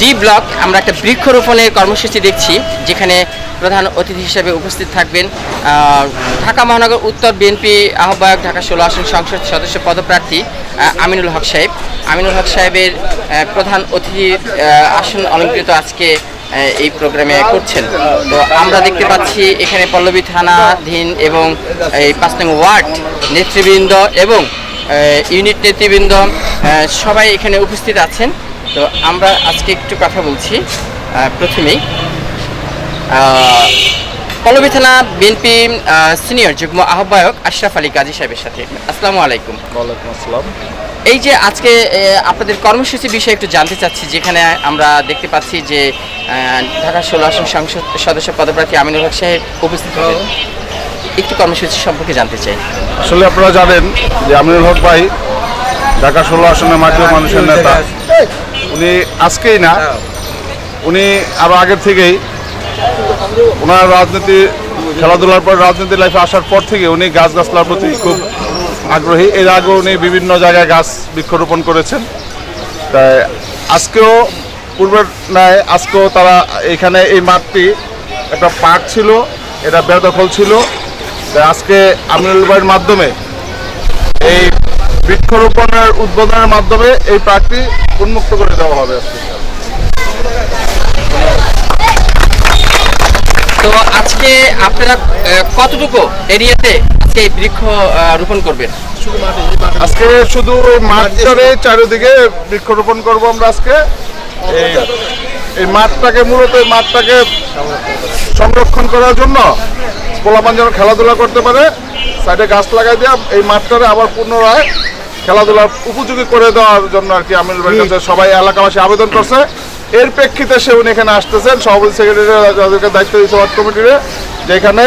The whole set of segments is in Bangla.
ডি ব্লক, আমরা একটা বৃক্ষরোপণের কর্মসূচি দেখছি, যেখানে প্রধান অতিথি হিসেবে উপস্থিত থাকবেন ঢাকা মহানগর উত্তর বিএনপি আহ্বায়ক, ঢাকা ষোলো আসন সংসদ সদস্য পদপ্রার্থী আমিনুল হক সাহেব। আমিনুল হক সাহেবের প্রধান অতিথি আসন অলঙ্কৃত আজকে এই প্রোগ্রামে করছেন। তো আমরা দেখতে পাচ্ছি এখানে পল্লবী থানাধীন এবং এই পাঁচ নং ওয়ার্ড নেতৃবৃন্দ এবং ইউনিট নেতৃবৃন্দ সবাই এখানে উপস্থিত আছেন। তো আমরা আজকে একটু কথা বলছি প্রথমেই পল্লবী থানা বিএনপি সিনিয়র যুগ্ম আহ্বায়ক আশরাফ আলী কাজী সাহেবের সাথে। আসসালামু আলাইকুম। ওয়ালাইকুম আসসালাম। এই যে আজকে আপনাদের কর্মসূচি বিষয়ে একটু জানতে চাচ্ছি যেখানে আমরা দেখতে পাচ্ছি যে ঢাকা ষোলো আসন সংসদ সদস্য পদপ্রার্থী আমিনুল হক সাহেব উপস্থিত হবেন একটু কর্মসূচি সম্পর্কে জানতে চাই। আসলে আপনারা জানেন যে আমিনুল হক ভাই ঢাকা ষোলো আসনের মাটির মানুষের নেতা। উনি আজকেই না, উনি আরও আগের থেকেই ওনার রাজনীতি, খেলাধুলার পর রাজনীতি লাইফে আসার পর থেকে উনি গাছ গাছলার প্রতি খুব আগ্রহী। এর আগে উনি বিভিন্ন জায়গায় গাছ বৃক্ষরোপণ করেছেন। তাই আজকেও পূর্বের ন্যায়, আজকেও তারা এখানে এই মাঠটি একটা পার্ক ছিল, এটা বেদখল ছিল। তাই আজকে আমিনুল ভাইয়ের মাধ্যমে এই বৃক্ষরোপণের উদ্বোধনের মাধ্যমে এই পার্কটি উন্মুক্ত করে দেওয়া হবে আজকে। তো আজকে আপনারা কতটুকু এরিয়াতে আজকে বৃক্ষ রোপণ করবেন? আজকে শুধু ওই মাঠটারে চারিদিকে বৃক্ষরোপণ করব আমরা আজকে। এই এই মাঠটাকে মূলত এই মাঠটাকে সংরক্ষণ করার জন্য পোলাপান যেন খেলাধুলা করতে পারে সাইডে গাছ লাগাই দিয়ে এই মাঠটারে আবার পুনরায় খেলাধুলার উপযোগী করে দেওয়ার জন্য আর কি আমির ভাইয়ের কাছে সবাই এলাকাবাসী আবেদন করছে। এর প্রেক্ষিতে সে উনি এখানে আসতেছেন সভাপতি সেক্রেটারি দায়িত্ব দিয়েছে ওয়ার্ড কমিটিরে যেখানে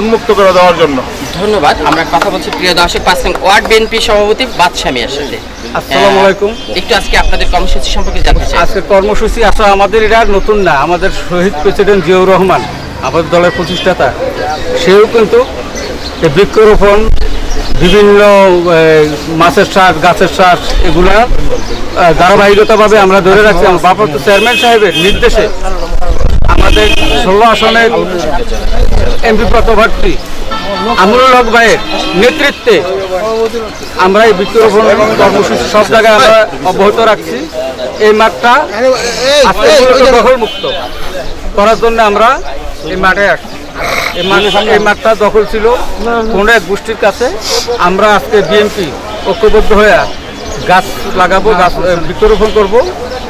উন্মুক্ত করে দেওয়ার জন্য। ধন্যবাদ। আমরা কথা বলছি প্রিয় দর্শক পাঁচ নং ওয়ার্ড বিএনপি সভাপতি বাদশামী সাথে। আসসালামু আলাইকুম। একটু আজকে আপনাদের কর্মসূচি সম্পর্কে জানতে চাই। আজকে কর্মসূচি আসলে আমাদের এটা নতুন না আমাদের শহীদ প্রেসিডেন্ট জিয়াউর রহমান আমাদের দলের প্রতিষ্ঠাতা সেও কিন্তু বৃক্ষরোপণ বিভিন্ন মাছের শ্বাস গাছের শ্বাস এগুলা ধারাবাহিকতাভাবে আমরা ধরে রাখছি। আমার ভারপ্রাপ্ত চেয়ারম্যান সাহেবের নির্দেশে আমাদের ষোলো আসনের এমপি প্রার্থী আমরুল হক ভাইয়ের নেতৃত্বে আমরা এই বৃক্ষরোপণ কর্মসূচি সব জায়গায় আমরা অব্যাহত রাখছি। এই মাঠটা মুক্ত করার জন্য আমরা এই মাঠে আসছি এই মাঠ এই মাঠটা দখল ছিল কোনো এক গোষ্ঠীর কাছে। আমরা আজকে বিএনপি ঐক্যবদ্ধ হয়ে গাছ লাগাবো গাছ বৃক্ষরোপণ করব।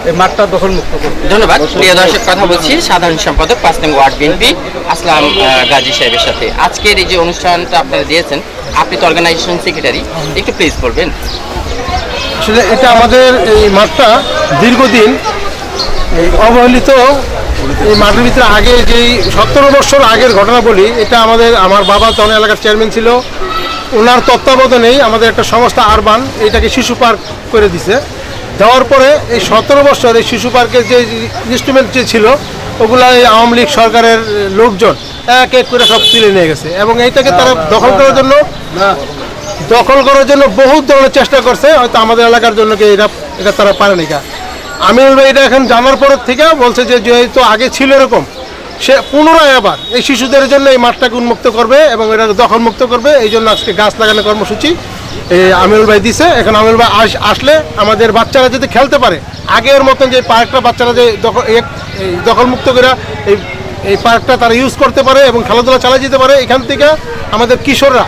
এই মাঠটা দখল মুক্ত করব। ধন্যবাদ। প্রিয় দর্শক কথা বলছি সাধারণ সম্পাদক পাঁচ নং ওয়ার্ড বিএনপি আসলাম গাজী সাহেবের সাথে। আজকের এই যে অনুষ্ঠানটা আপনারা দিয়েছেন আপনি তো অর্গানাইজেশন সেক্রেটারি একটু প্লিজ বলবেন। আসলে এটা আমাদের এই মাঠটা দীর্ঘদিন এই অবহেলিত এই মাঠের ভিতরে আগে যেই সতেরো বছর আগের ঘটনা বলি, এটা আমাদের, আমার বাবা তখন এলাকার চেয়ারম্যান ছিল। ওনার তত্ত্বাবধানেই আমাদের একটা সংস্থা আরবান, এটাকে শিশু পার্ক করে দিছে। দেওয়ার পরে এই সতেরো বছর এই শিশু পার্কের যে ইনস্ট্রুমেন্ট যে ছিল ওগুলা এই আওয়ামী লীগ সরকারের লোকজন এক এক করে সব তুলে নিয়ে গেছে। এবং এইটাকে তারা দখল করার জন্য, দখল করার জন্য বহু ধরনের চেষ্টা করছে, হয়তো আমাদের এলাকার জন্য কি এটা এটা তারা পারে না আমিনুল ভাই এটা এখন জানার পর থেকে বলছে যে যেহেতু আগে ছিল এরকম, সে পুনরায় আবার এই শিশুদের জন্য এই মাঠটাকে উন্মুক্ত করবে এবং এটাকে দখল মুক্ত করবে, এই জন্য আজকে গাছ লাগানোর কর্মসূচি এই আমিনুল ভাই দিছে। এখন আমিনুল ভাই আস- আসলে আমাদের বাচ্চারা যদি খেলতে পারে, আগের মতন যে পার্কটা বাচ্চারা যে দখল দখলমুক্ত করে এই এই পার্কটা তারা ইউজ করতে পারে এবং খেলাধুলা চালিয়ে যেতে পারে, এখান থেকে আমাদের কিশোররা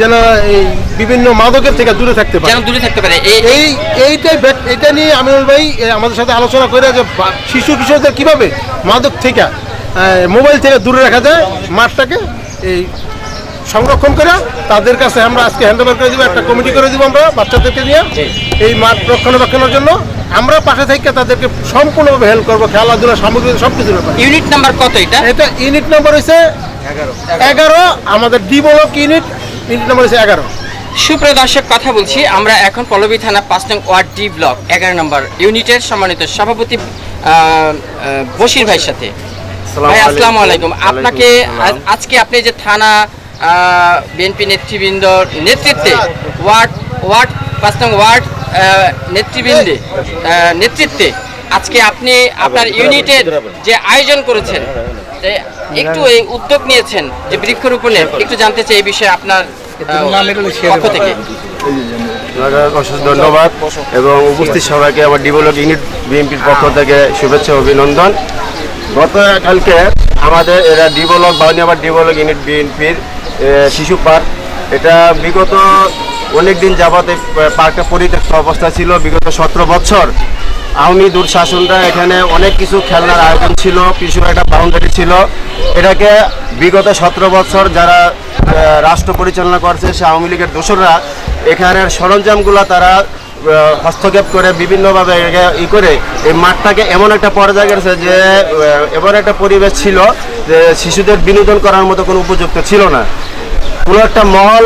যেন এই বিভিন্ন মাদকের থেকে দূরে থাকতে পারে। যেন দূরে থাকতে পারে। এই এই এইটাই এটা নিয়ে আমিনুল ভাই আমাদের সাথে আলোচনা করে যে শিশু কিশোরদের কীভাবে মাদক থেকে মোবাইল থেকে দূরে রাখা যায় মাঠটাকে এই সংরক্ষণ করে তাদের কাছে আমরা আজকে হ্যান্ড ওভার করে দিব একটা কমিটি করে দিব আমরা বাচ্চাদেরকে নিয়ে এই মাঠ রক্ষণাবেক্ষণের জন্য। আমরা পাশে থেকে তাদেরকে সম্পূর্ণভাবে হেল্প করব খেলাধুলা সামগ্রী সব কিছু ইউনিট নাম্বার কত এটা? এটা ইউনিট নাম্বার হয়েছে এগারো। আমাদের D block unit unit number হয়েছে এগারো। সুপ্রিয় দর্শক কথা বলছি আমরা এখন পল্লবী থানা পাঁচ নং ওয়ার্ড ডি ব্লক এগারো নম্বর ইউনিটের সম্মানিত সভাপতি বশির ভাইয়ের সাথে। ভাই আসসালামু আলাইকুম। আপনাকে আজকে আপনি যে থানা বিএনপি নেতৃবৃন্দ নেতৃত্বে ওয়ার্ড ওয়ার্ড পাঁচ নং ওয়ার্ড নেতৃবৃন্দে নেতৃত্বে আজকে আপনি আপনার ইউনিটের যে আয়োজন করেছেন যে একটু এই উদ্যোগ নিয়েছেন যে বৃক্ষরোপণের একটু জানতে চাই এই বিষয়ে আপনার পক্ষ থেকে। ধন্যবাদ এবং উপস্থিত সবাইকে আমার ডিভেলপ ইউনিট বিএনপির পক্ষ থেকে শুভেচ্ছা অভিনন্দন। গতকালকে আমাদের এরা ডিভেলপ বাউনিয়াবার ডিভেলপ ইউনিট বিএনপির শিশু পার্ক। এটা বিগত অনেক দিন যাবত এই পার্কটা পরিত্যক্ত অবস্থা ছিল। বিগত সতেরো বছর আওয়ামী দুঃশাসনরা এখানে অনেক কিছু খেলনার আয়োজন ছিল, পিছনে একটা বাউন্ডারি ছিল। এটাকে বিগত সতেরো বছর যারা রাষ্ট্র পরিচালনা করছে, সে আওয়ামী লীগের দোসররা এখানের সরঞ্জামগুলো তারা হস্তক্ষেপ করে বিভিন্নভাবে ই করে, এই মাঠটাকে এমন একটা পর্যায়ে গেছে যে এমন একটা পরিবেশ ছিল যে শিশুদের বিনোদন করার মতো কোনো উপযুক্ত ছিল না। কোনো একটা মহল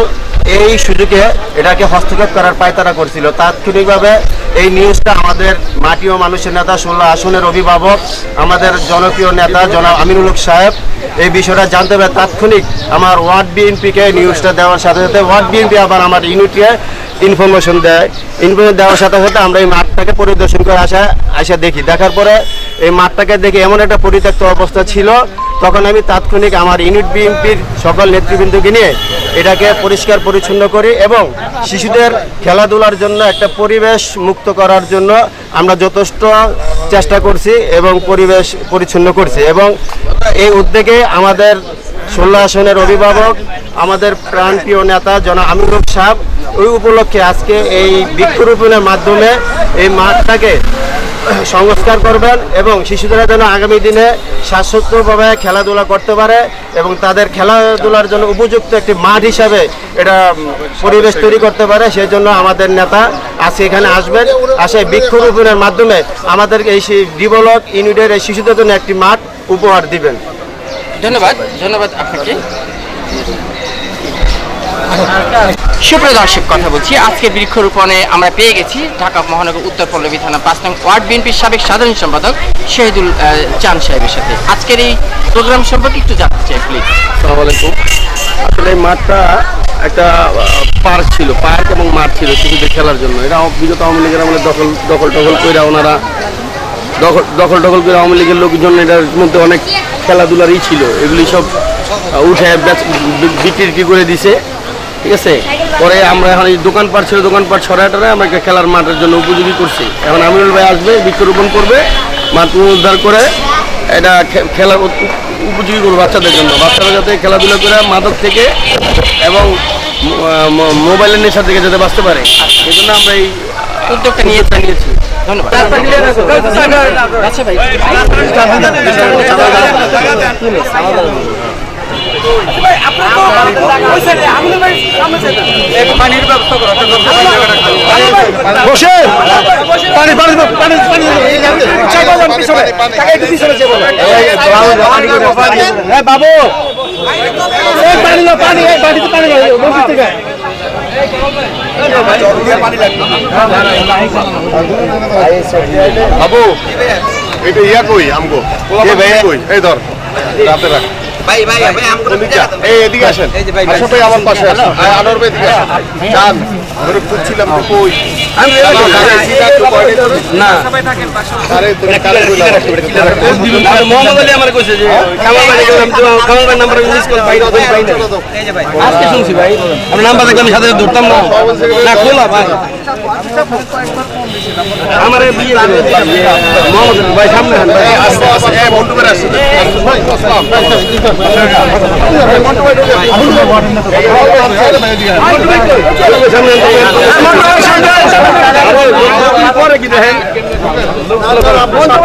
এই সুযোগে এটাকে হস্তক্ষেপ করার পায়তারা করছিল। তাৎক্ষণিকভাবে এই নিউজটা আমাদের মাটি ও মানুষের নেতা ষোলো আসনের অভিভাবক, আমাদের জনপ্রিয় নেতা জনাব আমিনুল হক সাহেব এই বিষয়টা জানতে পারে তাৎক্ষণিক আমার ওয়ার্ড বিএনপিকে নিউজটা দেওয়ার সাথে সাথে ওয়ার্ড বিএনপি আবার আমার ইউনিটে ইনফরমেশন দেয়। ইনফরমেশন দেওয়ার সাথে সাথে আমরা এই মাঠটাকে পরিদর্শন করে আসা আসা দেখি। দেখার পরে এই মাঠটাকে দেখে এমন একটা পরিত্যক্ত অবস্থা ছিল তখন আমি তাৎক্ষণিক আমার ইউনিট বিএনপির সকল নেতৃবৃন্দকে নিয়ে এটাকে পরিষ্কার পরিচ্ছন্ন করি এবং শিশুদের খেলাধুলার জন্য একটা পরিবেশ মুক্ত করার জন্য আমরা যথেষ্ট চেষ্টা করছি এবং পরিবেশ পরিচ্ছন্ন করছি এবং এই উদ্যোগে আমাদের ষোলো আসনের অভিভাবক, আমাদের প্রাণপ্রিয় নেতা জন আমিনুল সাহেব, ওই উপলক্ষে আজকে এই বৃক্ষরোপণের মাধ্যমে এই মাঠটাকে সংস্কার করবেন এবং শিশুদের যেন আগামী দিনে শাশ্বতভাবে খেলাধুলা করতে পারে এবং তাদের খেলাধুলার জন্য উপযুক্ত একটি মাঠ হিসাবে এটা পরিবেশ তৈরি করতে পারে, সেই জন্য আমাদের নেতা আজকে এখানে আসবেন। আসে বৃক্ষরোপণের মাধ্যমে আমাদের এই ডিভেলপ ইউনিটের এই শিশুদের জন্য একটি মাঠ উপহার দিবেন। ধন্যবাদ। ধন্যবাদ আপনাকে। সুপ্রিয় দর্শক, কথা বলছি। আজকে বৃক্ষরোপণে আমরা পেয়ে গেছি ঢাকা মহানগর উত্তর পল্লবী থানা পাঁচ নং ওয়ার্ড বিএনপির সাবেক সাধারণ সম্পাদক শহীদুল চান সাহেবের সাথে। আজকের এই প্রোগ্রাম সম্পর্কে একটু জানতে চাই প্লিজ আসসালামু আলাইকুম। আসলে মাঠটা একটা পার্ক ছিল, পার্ক এবং মাঠ ছিল শিশুদের খেলার জন্য। এটা বিগত আওয়ামী লীগের আমলে দখল দখল টখল করে ওনারা দখল দখল টখল করে আওয়ামী লীগের লোকজন এটার মধ্যে অনেক খেলাধুলারই ছিল। এগুলি সব উঠে বিক্রি করে দিছে। ঠিক আছে? পরে আমরা এখন এই দোকানপাট ছিল দোকানপাট সরাটারে আমরা একটা খেলার মাঠের জন্য উপযোগী করছি। এখন আমিনুল ভাই আসবে বৃক্ষরোপণ করবে মাঠ উদ্ধার করে এটা খেলার উপযোগী করব বাচ্চাদের জন্য। বাচ্চারা যাতে খেলাধুলা করে মাদক থেকে এবং মোবাইলের নেশা থেকে যাতে বাঁচতে পারে। এই জন্য আমরা এই উদ্যোগটা নিয়েছেন নিয়েছি। ধন্যবাদ। আচ্ছা ভাই। বসে। পানি পানি পানি পানি বাবু পানি না পানি বাড়িতে পানি মসজিদ থেকে। বাবু এটা ইয়া কই আমগো? কই? এই ধর রাতে রাখ। ভাই ভাই ভাই এই এদিকে আসেন। আসো ভাই আমার পাশে আসো এই আনোয়ার ভাই এদিকে আসেন। চান ধরে খুঁজছিলাম তো কই। আমি না আরে তুমি কারে কইলা? আর মোহাম্মদ আলী আমার কইছে যে কামাল ভাই গেলাম তো কামাল ভাই নাম্বার কল পাই না পাই না। আজকে শুনছি ভাই। আমি নাম্বার দেখলাম সাথে সাথে ধরতাম না। না খোলা ভাই। আমার এই বিয়ে। মোহাম্মদ ভাই সামনে হান ভাই আস্তে আস্তে এ বন্ধু করে আসছে ভাই আসসালাম পরে কি দেখেন যাও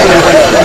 আচ্ছা